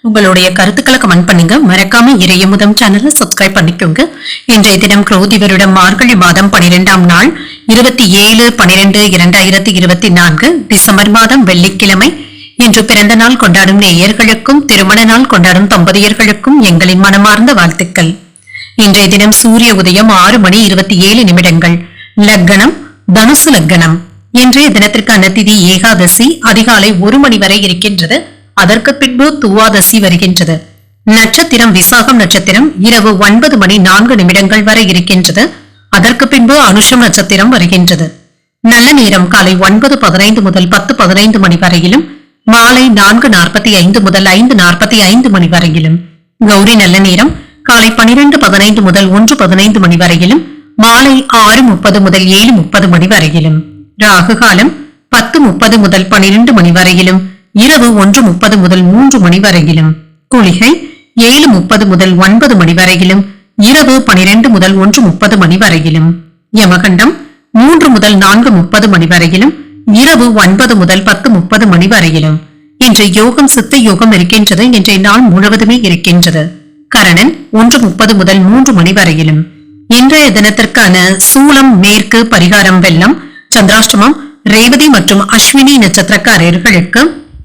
உங்களுடைய கருத்துக்களை கமெண்ட் பண்ணுங்க. மறக்காம இறையமுதம் சேனலை சப்ஸ்கிரைப் பண்ணிக்கோங்க. இன்றைய தினம் குரோதி வருடம் மார்கழி மாதம் பனிரெண்டாம் நாள் இருபத்தி ஏழு பனிரெண்டு இரண்டாயிரத்தி இருபத்தி நான்கு டிசம்பர் மாதம் வெள்ளிக்கிழமை. இன்று பிறந்த நாள் கொண்டாடும் நேயர்களுக்கும் திருமண நாள் கொண்டாடும் தம்பதியர்களுக்கும் எங்களின் மனமார்ந்த வாழ்த்துக்கள். இன்றைய தினம் சூரிய உதயம் ஆறு மணி இருபத்தி ஏழு நிமிடங்கள். லக்னம் தனுசு லக்னம். இன்றைய தினத்திற்கான திதி ஏகாதசி. அதிகாலை ஒரு மணி வரை இருக்கின்றது. அதற்கு பின்பு துவாதசி வருகின்றது. நட்சத்திரம் விசாகம் நட்சத்திரம் இரவு ஒன்பது மணி நான்கு நிமிடங்கள் வரை இருக்கின்றது. அதற்கு பின்பு அனுஷம் நட்சத்திரம் வருகின்றது. நல்ல நேரம் காலை ஒன்பது பதினைந்து முதல் பத்து பதினைந்து மணி வரையிலும் மாலை நான்கு நாற்பத்தி ஐந்து முதல் ஐந்து நாற்பத்தி ஐந்து மணி வரையிலும். கௌரி நல்ல நேரம் காலை பனிரெண்டு பதினைந்து முதல் ஒன்று பதினைந்து மணி வரையிலும் மாலை ஆறு முப்பது முதல் ஏழு முப்பது மணி வரையிலும். ராகு காலம் பத்து முப்பது முதல் பனிரெண்டு மணி வரையிலும். இரவு ஒன்று முப்பது முதல் மூன்று மணி வரையிலும். குளிகை ஏழு முப்பது முதல் ஒன்பது மணி வரையிலும். இரவு பனிரெண்டு முதல் ஒன்று முப்பது மணி வரையிலும். யமகண்டம் மூன்று முதல் நான்கு முப்பது மணி வரையிலும். இரவு ஒன்பது முதல் பத்து முப்பது மணி வரையிலும். இன்று யோகம் சித்த யோகம் இருக்கின்றது. இன்றைய நாள் முழுவதுமே இருக்கின்றது. கரணன் ஒன்று முப்பது முதல் மூன்று மணி வரையிலும். இன்றைய தினத்திற்கான சூலம் மேற்கு பரிகாரம் வெள்ளம் சந்திராஷ்டமம் ரேவதி மற்றும் அஸ்வினி நட்சத்திரக்காரர்களுக்கு